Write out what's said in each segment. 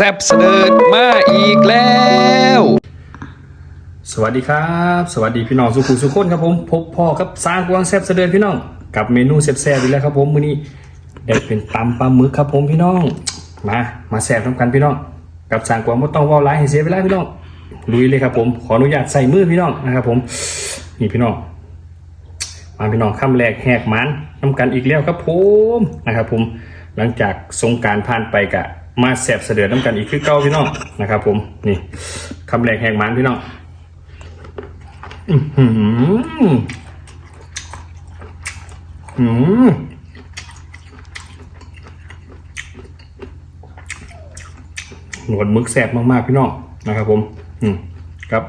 แซบเสดิดมาอีกแล้ว สวัสดีครับ สวัสดีพี่น้องสุขุสุขคนครับผมพบพ่อครับสร้างกวางแซบเสด็จพี่น้อง กับเมนูแซบๆอีกแล้วครับผมมื้อนี้ได้เป็นตำปลาหมึกครับผมพี่น้อง มามาแซบทำกันพี่น้อง กับสร้างกวางไม่ต้องว่าร้ายให้เสียเวลาพี่น้องลุยเลยครับผมขออนุญาตใส่มือพี่น้องนะครับผมนี่พี่น้องมาพี่น้องคำแรกแหกมันน้ำกันอีกแล้วครับผมนะครับผมหลังจากสงการผ่านไปกะ มาแสบเสด็จน้ำกันอีกคือเก้าพี่น้องนะครับ ผมนี่คำแรกแหกมันพี่น้องอื้อหืออืมหนวดมึกแสบมากๆพี่น้องนะครับ ผม อืมครับ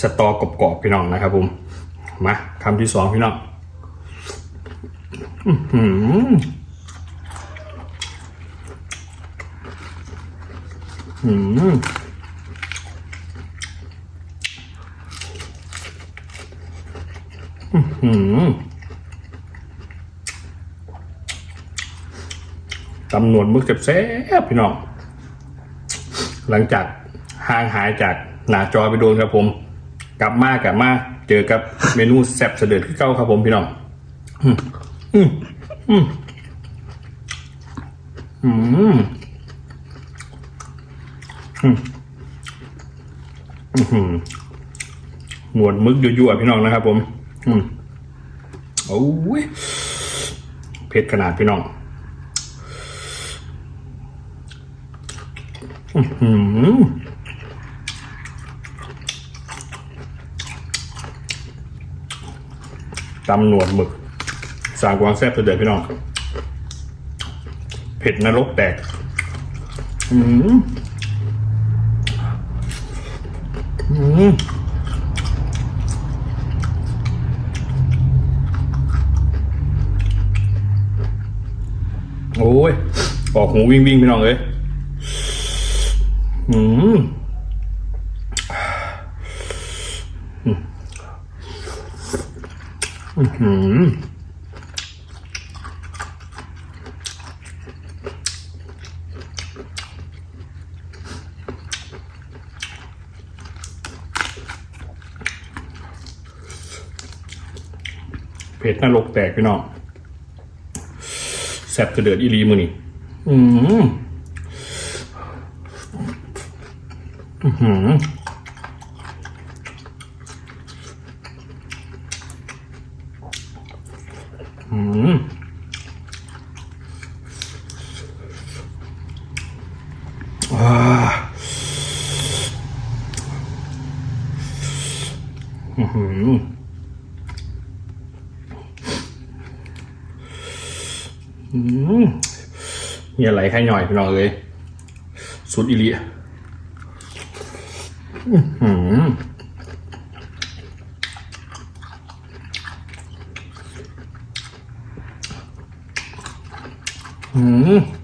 สตอกรอบๆพี่น้องนะครับ ผมมาคำที่สองพี่น้องอื้อ หือหืมตำนวนมึกแซ่บพี่น้อง หลังจากห่างหายจากหน้าจอไปโดนครับผม กลับมากลับมาเจอกับเมนูแซ่บเสด็จขึ้นเก้าครับผมพี่น้องอืมอืมอืม หนวดมึกยั่วๆพี่น้องนะครับ ผม อืมโอ้ยเผ็ดขนาดพี่น้องอืมตำหนวดหมึก สางกวางแซ่บตัวเดือดพี่น้อง เผ็ดนรกแตก อืมอืม โอ้ยออกหูวิ่งวิ่งพี่น้องเลยอืมอืม เผ็ดนรกแตกพี่น้องแซ่บจะเดือดอีรีมือนี่อืมอือหืออืมอ่าอือหืออืม มีอะไรแค่หน่อยพี่น้องเลยสุดอิลีอืมอืม